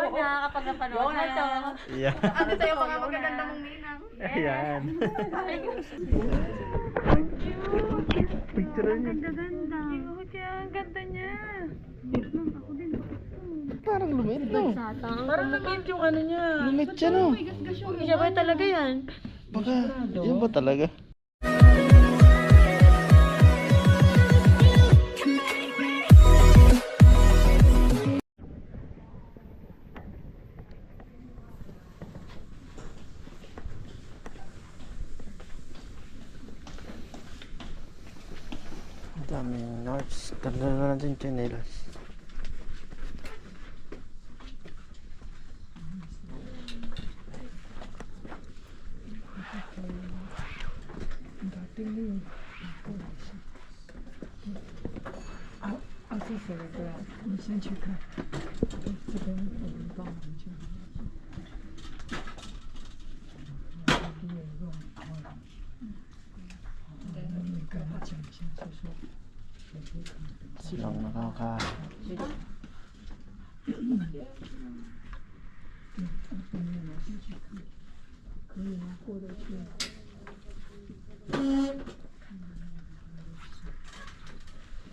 Yun na, kapag napanood mo ito. Yeah. Ano tayo mga magaganda mong ninang? Ayan. Picture niya. Ganda. Ang ganda niya. Parang lumit, no? Parang lumit yung ano niya. Lumit siya, no? Siya ba talaga yan? Baka, yan ba talaga? Daming nards. Ganda na natin chinelas.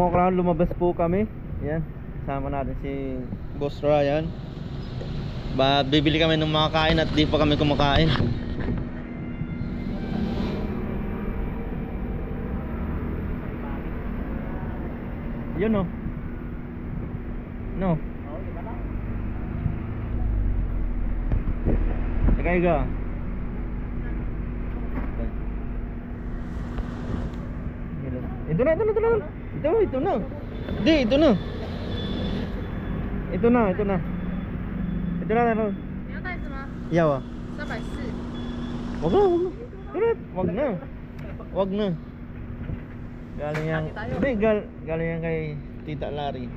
Pumokraw, lumabas po kami. Yan. Kasama natin si Boss Ryan. Ba, bibili kami ng mga kain at di pa kami kumakain. Yun no. No. Teka ka. Ito na, ito na, ito na. Ito, ito na. Hindi, ito na. Ito na, ito na. Ito na, ano? Iyaw ah. 340. Wag na, wag na. Tulad, wag na. Wag na. Galing yan. Hindi, gal, galing yan kay Tita Larry.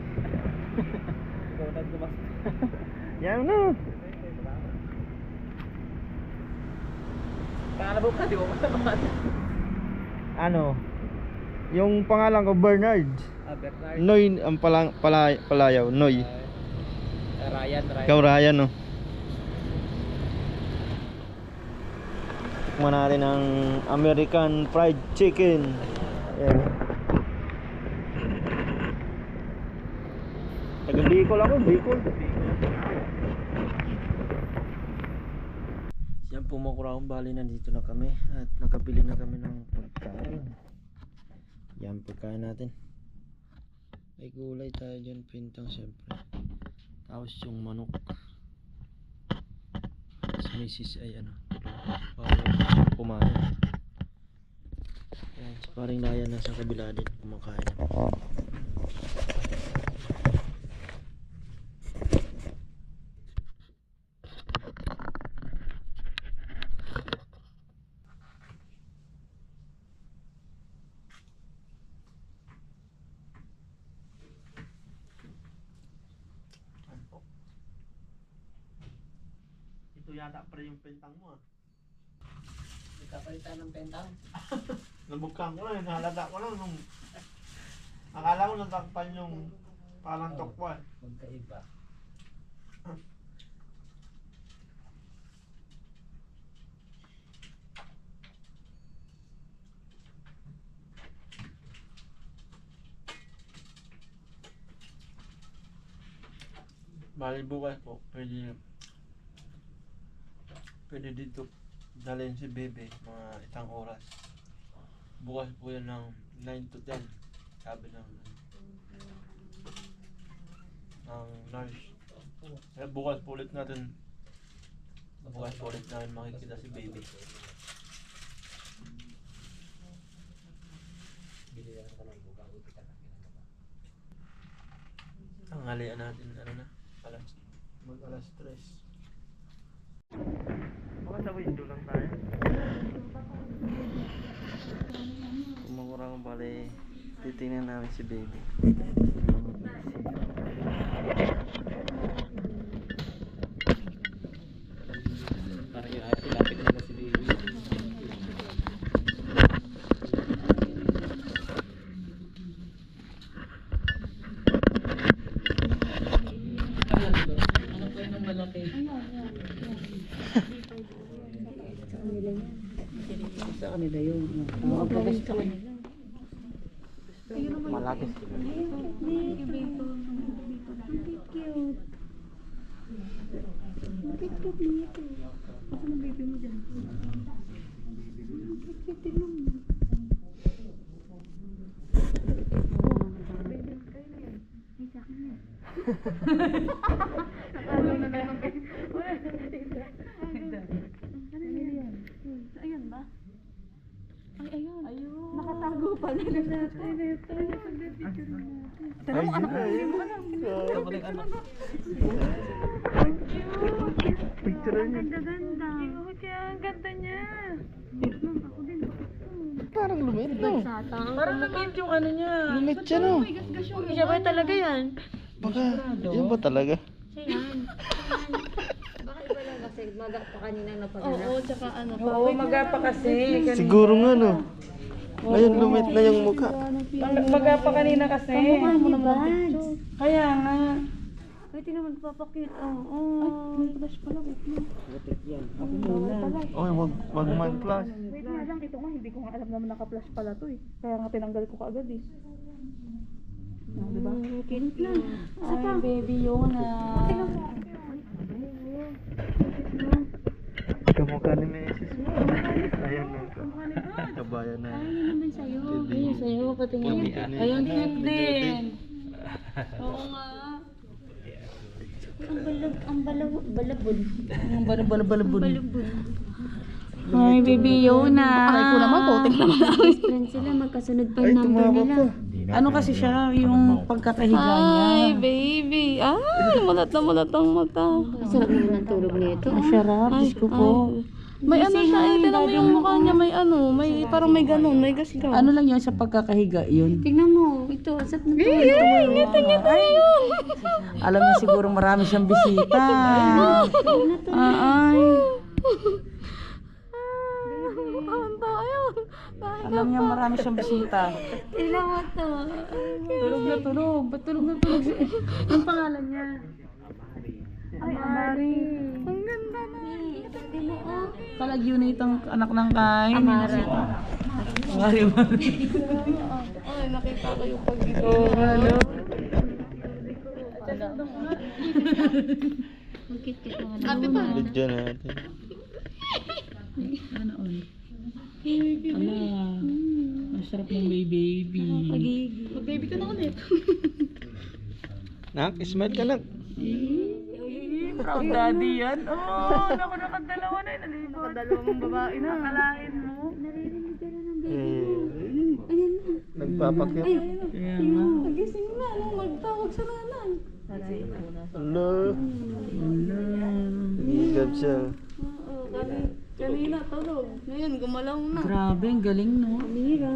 yan na. Pangalabog ka, di ba? Ano? Yung pangalan ko Bernard. Ah, Bernard. Noy ang pala, pala, palayaw, Noy. Ah, Ryan, Ryan. Ikaw Ryan, no? Tikman natin ang American Fried Chicken. Ayan. Taga Bicol ako, Bicol. Yan pumukuraong bali nandito na kami at nakabili na kami ng pagkain. Yan pagkain natin. May gulay tayo dyan, pintang syempre. Tapos yung manok. Tapos misis ay ano, para kumain. Yan, paring Ryan nasa kabila din kumakain. Yata pa yung pentang mo ah. Nagkapalitan ng pentang. Nabukang ko lang, nalata ko lang nung Akala ko natakpan yung parang tokwa. Magkaiba. Bali bukas po, pwede pwede dito dalhin si Bebe mga isang oras. Bukas po yan ng 9 to 10. Sabi ng ng nurse. Eh, bukas po ulit natin bukas po ulit namin makikita si Baby. Tanghalian natin ano na alas mag alas 3 titingnan namin si baby. Parang yung ate, lapit na si baby. Malaki. Ayun ba? Ay, ayun. Ayun. Nakatago pa na natin. Tanong anak ko. Picture niya. Ganda-ganda. Kaya ang ganda niya. Parang lumit no. Parang lumit yung ano niya. Lumit siya no. Siya ba talaga yan? Baka, yun ba talaga? Siya yan. Oo, tsaka ano pa. Oo, magapa kasi. Siguro nga no. Ngayon lumit na yung mukha. Magapa kanina kasi. mo naman. Kaya nga. Pwede naman papakit. Oo. Ay, may flash pala. Wait mo. Oy, wag, wag mag-flash. Wait nga lang. Ito nga, hindi ko nga alam naman naka-flash pala to eh. Kaya nga tinanggal ko kaagad eh. Oh, diba? Cute lang. Ay, baby Yona. Kamukha ni Mrs. Ayun na. Kabayan na. naman sa'yo. Ayun sa'yo, patingin. Ayun, cute din. Oo nga. Ang balag, ang balag, balabon. Ang balabalabon. Balabon. Hi, baby Yona. Aray ko naman, puting naman. Best friend sila, magkasunod pa Ay, yung number tumawa nila. pa. Ano kasi siya, yung pagkakahiga niya. Ay, baby. Ay, mulat na mulat ang mata. Sarap naman ang tulog nito. Ang sarap, Diyos ko po. May ano siya, eh, tignan mo yung mukha niya, may ano, may parang may ganun, may gasga. Ano lang yun sa pagkakahiga yun? Tignan mo, ito, sarap na tulog. Ay, ngiti, ngiti yun. Alam niya siguro marami siyang bisita. Ah, ay. Ang ayun. Alam niya marami siyang bisita. Tignan mo to. Tulog na tulog. Ba't tulog na tulog? Anong pangalan niya? Ay, Mari. Ang ganda na. Tignan mo, oh. Kalag-unit ang anak ng kain. Amara. Mari, mari. Ay, nakita ko yung pag-ibig. Oh, hello. Ang cute-cute mga pa. Video natin. Ano on? Ala. Masarap ng baby. Pagiging. Mag-baby ka na ulit. Nak, smile ka nak. Proud daddy yan. Oh, naku, nakadalawa na yun. Nakadalawang babae na. Nakalain mo. Naririnig ka na ng baby. Eh, Ayan na. nagpapakit. Kaya nga. Nagising na. Nung magtawag sa nanay. Hello. Higab siya. Oo, kani- kanina tulog. Ngayon, gumalaw na. Grabe, ang galing no. Mira.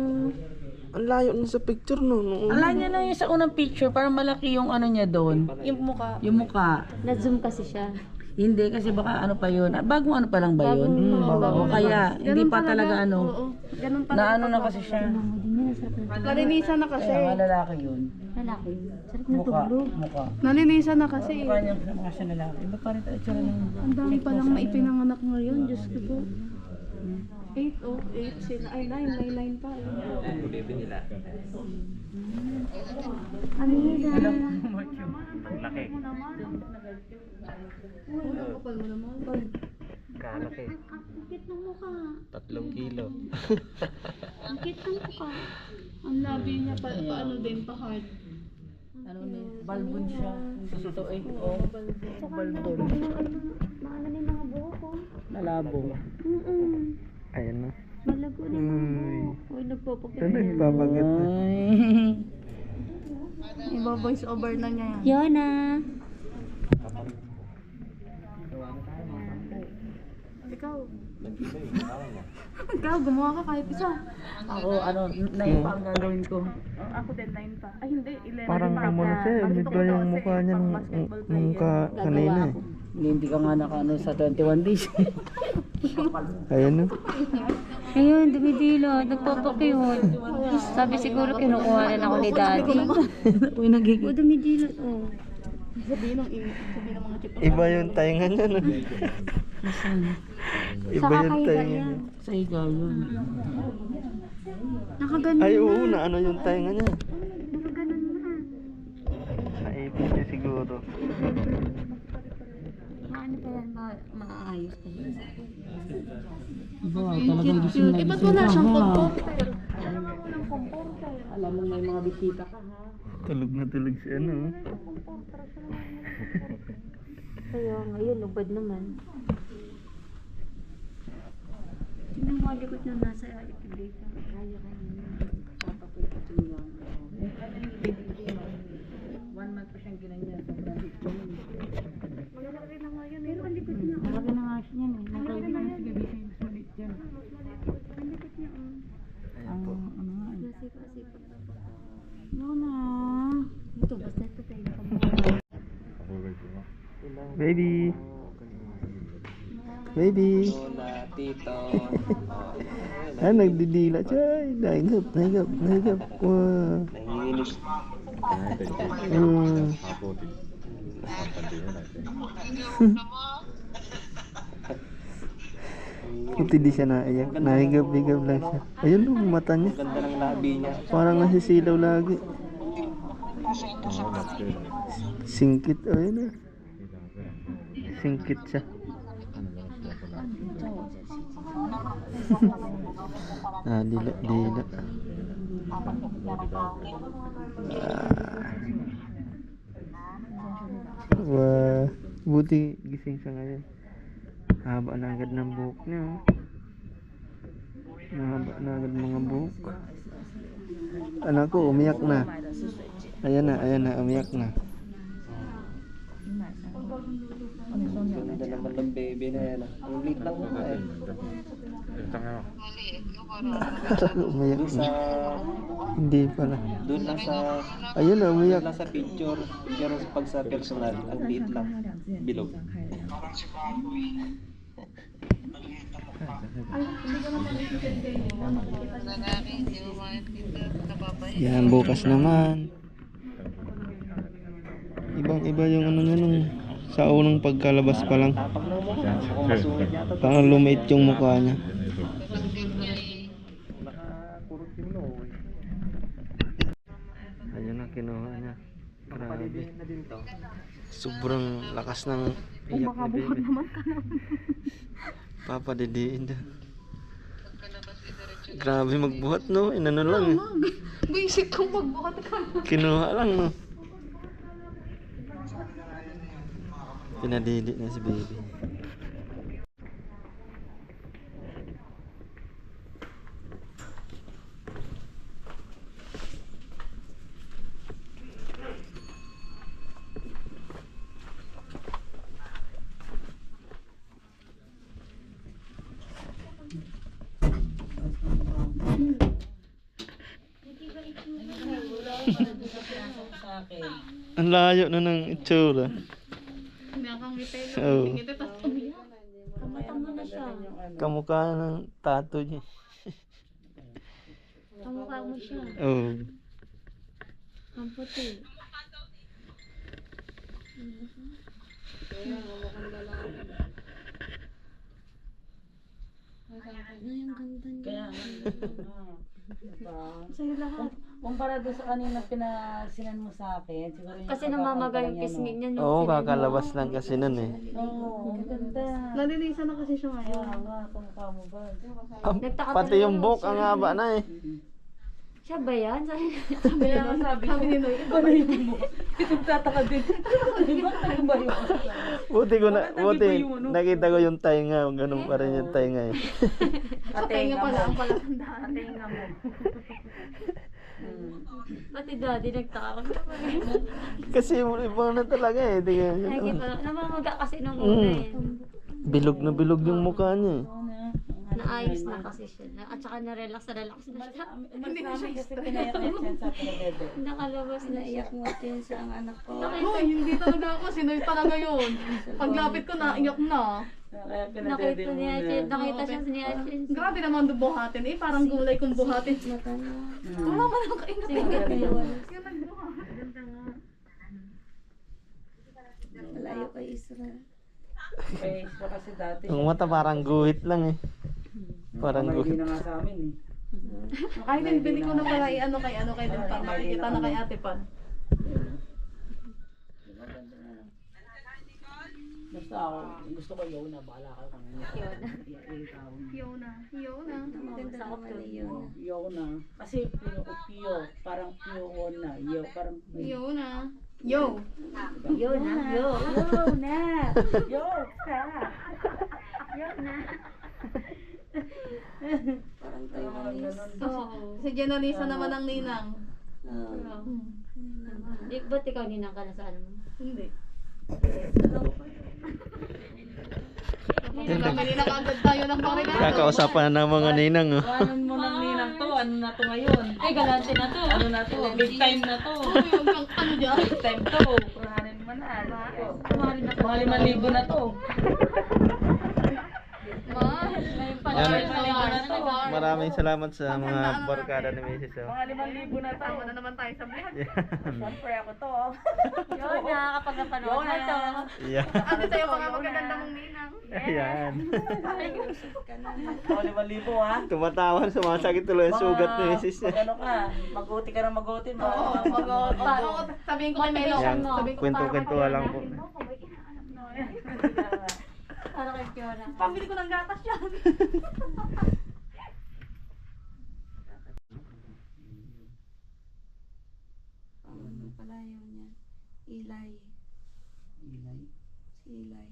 Ang layo na sa picture no. Nung Ala niya lang yung sa unang picture, parang malaki yung ano niya doon. Yung mukha. Yung mukha. Na-zoom kasi siya. Hindi, kasi baka ano pa yun. Bagong ano pa lang ba yun? Bagong- oo, bagong O kaya, hindi pa talaga ano. Oo. Ganun pa. Na ano na kasi siya. Nalinisan na kasi. Kaya nga lalaki yun. Lalaki. Sarap na Mukha. tulog. Mukha. Nalinisan na kasi. Mukha niya, mukha siya lalaki. Iba pa rin tayo tsura ng... Ang dami pa lang na ipinanganak ngayon. Diyos ko po. 8 oh, 8 sila. Ay, 9, may 9 pa. Baby nila. Amiga. Laki. Uy, kapal mo naman. Kalaki. Ang cute ng mukha. Tatlong kilo. Ang cute ng mukha. Ang labi niya pa, paano din, pa hard. Ano na yun? Balbon siya. Dito eh. Oh. Saka na, ano, ano, maano na yung mga buhok ko. Nalabo. Mm-mm. Ayan na. Malago na yung mga Uy. buhok. Uy, nagpapakit. Ito nagpapagat na. Iba voice over na niya yan. Yona! Ikaw. Ikaw, gumawa ka kahit isa. Ako, ano, nine pa ang gagawin ko. Ako din, 9 pa. Ay, hindi, 11 Parang pa. ano siya, ba ko yung mukha niya nung, nung ka, kanina eh. Hindi, hindi ka nga nakaano sa 21 days. Ayan. Ayun, dumidilo. Nagpapakiyon. Sabi siguro kinukuha na ako ni daddy. Uy, nagiging. O, dumidilo. Oh. Sabihin ng sabihin ng mga chip. Iba yung tainga niya no. Iba yung tainga niya. Sa ikaw yun. Nakaganon Ay oo, na ano yung tainga niya. Nakaganon na. Naipit niya siguro. Maano pa yan? Ma- maayos pa yan. Iba, talagang gising na Eh, ba't gising wala ka, siyang ha? comforter? Alam mo may mga bisita ka ha. Tulog na tulog si ano. oh. Kaya ngayon, lubad naman. Mo ang likod nyo nasa dito. Kaya kayo. One month pa siyang ginanyan. Nagdidila siya. Ay, Nahigap, nahigap, nahigap. Wow. Nanginginig. Mm. Buti di siya naiyak. Nahigap-higap lang siya. Ayun yung mata niya. Ganda ng labi niya. Parang nasisilaw lagi. Singkit. Oh, yun ah. Singkit siya. ah, dila, dila. Ah. Wah, buti gising siya ngayon. Haba na agad ng buhok niya. oh. Mahaba na agad mga buhok. Anak ko, umiyak na. Ayan na, ayan na, umiyak na. Ganda naman ng baby na yan. ah. Ang liit lang mo eh. umiyak Doon sa, na. Hindi pala. doon lang sa, Ayun na, doon umiyak. lang sa picture. Pero pag sa personal, ang liit lang. Bilog. Yan, bukas naman. Ibang iba yung ano niya nung sa unang pagkalabas pa lang. Parang lumait yung mukha niya. Ayun na, kinuha niya. Grabe. Sobrang lakas ng iyak ni baby. Papadidiin daw. Grabe magbuhat no, inano lang. Basic kong magbuhat ka. Kinuha lang no. Pinadidi na si baby. Ang layo na ng itsura. Nakangiti. Oo. Ngiti, tapos umiyak. Tama-tama na siya. Kamukha ng tato niya. Kamukha mo siya. Oo. Ang puti. Ay, ang ganda niya. Kaya ano. Sa'yo lahat. Kumpara doon sa kanina pinasinan mo sa akin, siguro yung Kasi namamaga yung pisngi niya, niya. Oo, kakalabas lang kasi nun eh. Oo, ang ganda. Na kasi siya ngayon. Kaya nga, kamukha mo ba? Ah, Nagtaka pati yung buhok ang haba na eh. Siya ba yan? Sabi Sabi niya, sabi, sabi ni Noy, iba na yun mo. Tataka din. Iba tayo ba yun? Buti ko na, Bakit buti, yung ano? nakita ko yung tainga, ganun pa rin yung tainga eh. Sa tenga pala ang palatandaan. Tenga mo. Pati daddy nagtaka ko. Kasi iba na talaga eh. Di ka, Nakikita na, namamaga kasi nung Mm. una eh. bilog na bilog yung mukha niya eh. Naayos na kasi siya. Na- At saka na-relax na relax na siya. Hindi siya na sa pinabebe. Nakalabas na iyak mo din sa ang anak ko. Hoy, hindi talaga ako. Si Noy talaga yun. Paglapit ko na, iyak na. Kaya Nakita mo niya, yan. nakita siya ni Achin. Grabe naman doon buhatin. Eh, parang gulay kung buhatin. Na. Wala man ang yun. Yung nagbuhat. Malayo kay Israel. Eh, siya kasi dati. Ang mata parang guhit lang eh. Parang Hindi guhit. na nga sa amin eh. Kahit hindi, hindi ko na pala i-ano kay ano kay Dintan. Nakikita na kay Ate Pan. Basta ako, gusto ko yun na bahala ka kung ano. Yona. Yona. Maganda naman yun. Yo na. Kasi pio, pio, parang pio na. Yo, parang Yona. Yo. Yun na, yun. Yun na. Yo! Parang Taiwanese. Oo. Si Jenalisa naman ang ninang. Oo. Di, ba't ikaw ninang ka na sa ano mo? Hindi. Kami na kagad tayo ng Panginoon. Kakausapan na ng mga ninang oh. Ano mo nang ninang to? Ano na to ngayon? Ay, galante na to. Ano na to? Big time na to. Yung kang ano dyan. Big time to. Kurahanin mo na. Kumari na Mga limang libo na to. Ma. Yan. Maraming salamat sa mga barkada ni Mrs. Oh. Mga limang libo na to. Tama na naman tayo sa vlog. Siyempre ako to. Yun na, kapag napanood na to. Yan. Ano tayo mga magaganda mong ninang? Ayan. Mga limang libo ha. Tumatawan, sumasakit tuloy ang sugat ni Mrs. Ano ka, maguti ka na maguti. Oo, mag Sabihin ko kay Melo. Yan, Sabihin ko, kwento-kwentuhan lang po. Para kay Fiona. pambili ko ng gatas yan. Ano pala yun niya? Ilay. Ilay. Si Ilay.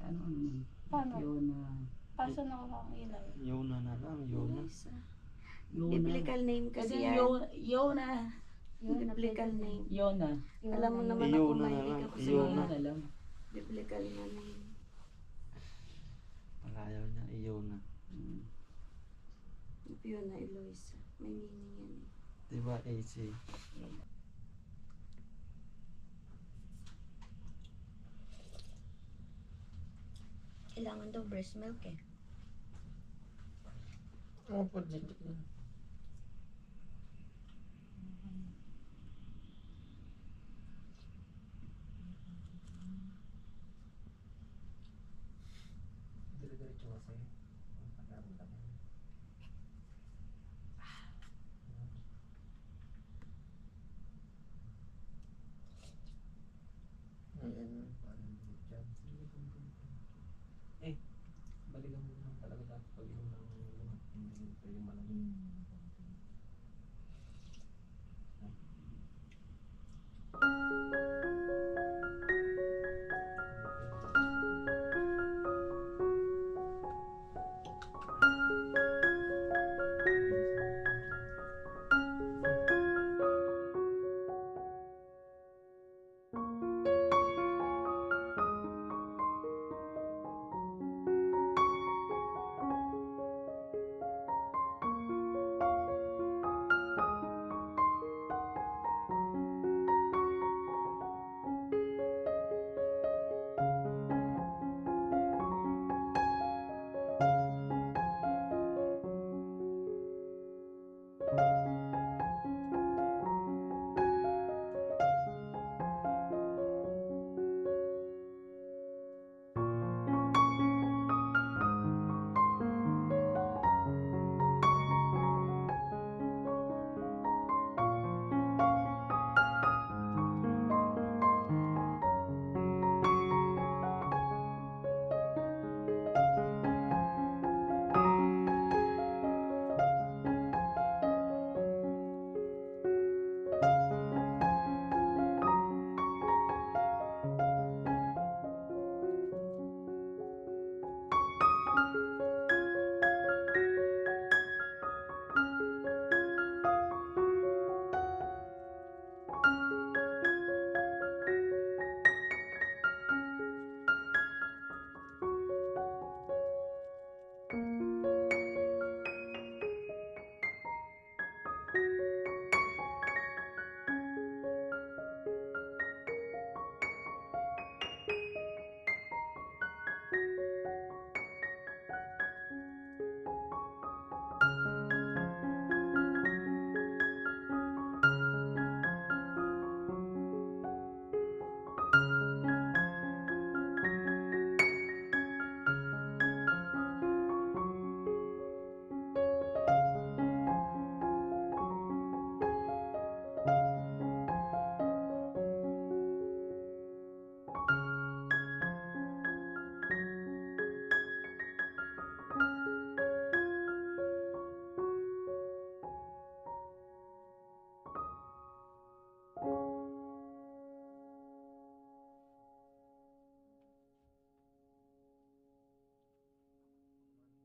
Ano ano? Paano? Yun na. Paso na ako ang ilay. Yuna na lang, Yuna. Isa. Yun na. Biblical name kasi yan. yun, yun na. Biblical name. Yun na. Alam mo naman ako mahilig lang, ako sa mga Yun na lang. Biblical na name. Palayaw niya, Yuna. Fiona Eloisa. May meaning yan eh. Diba, AC? Kailangan daw breast milk eh. Opo, Balikan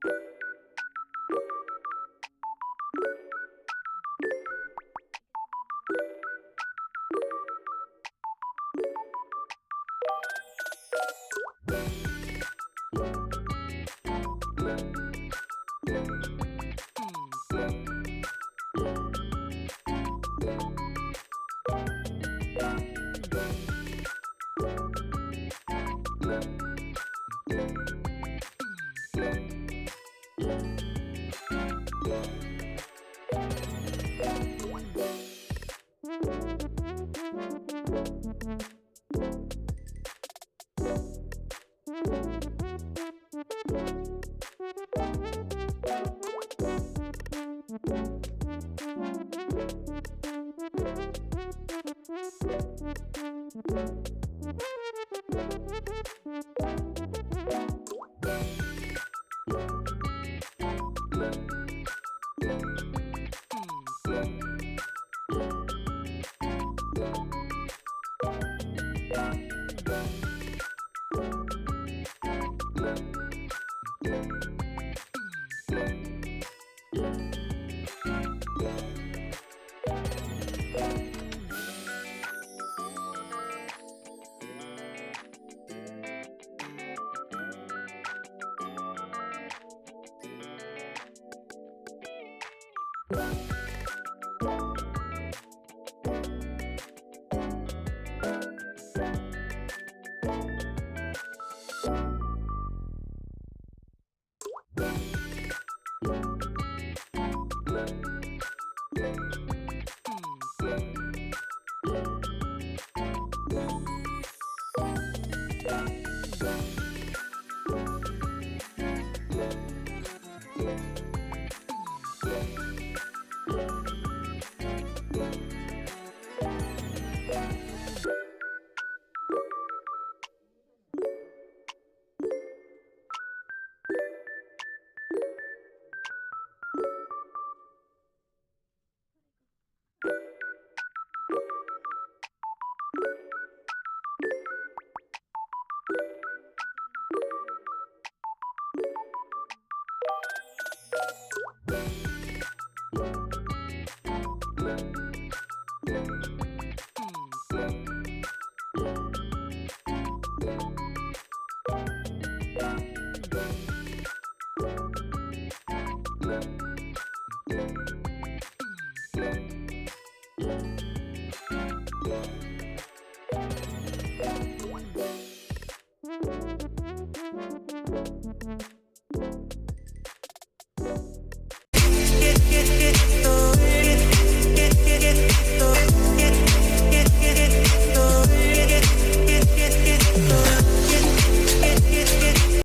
Thank you.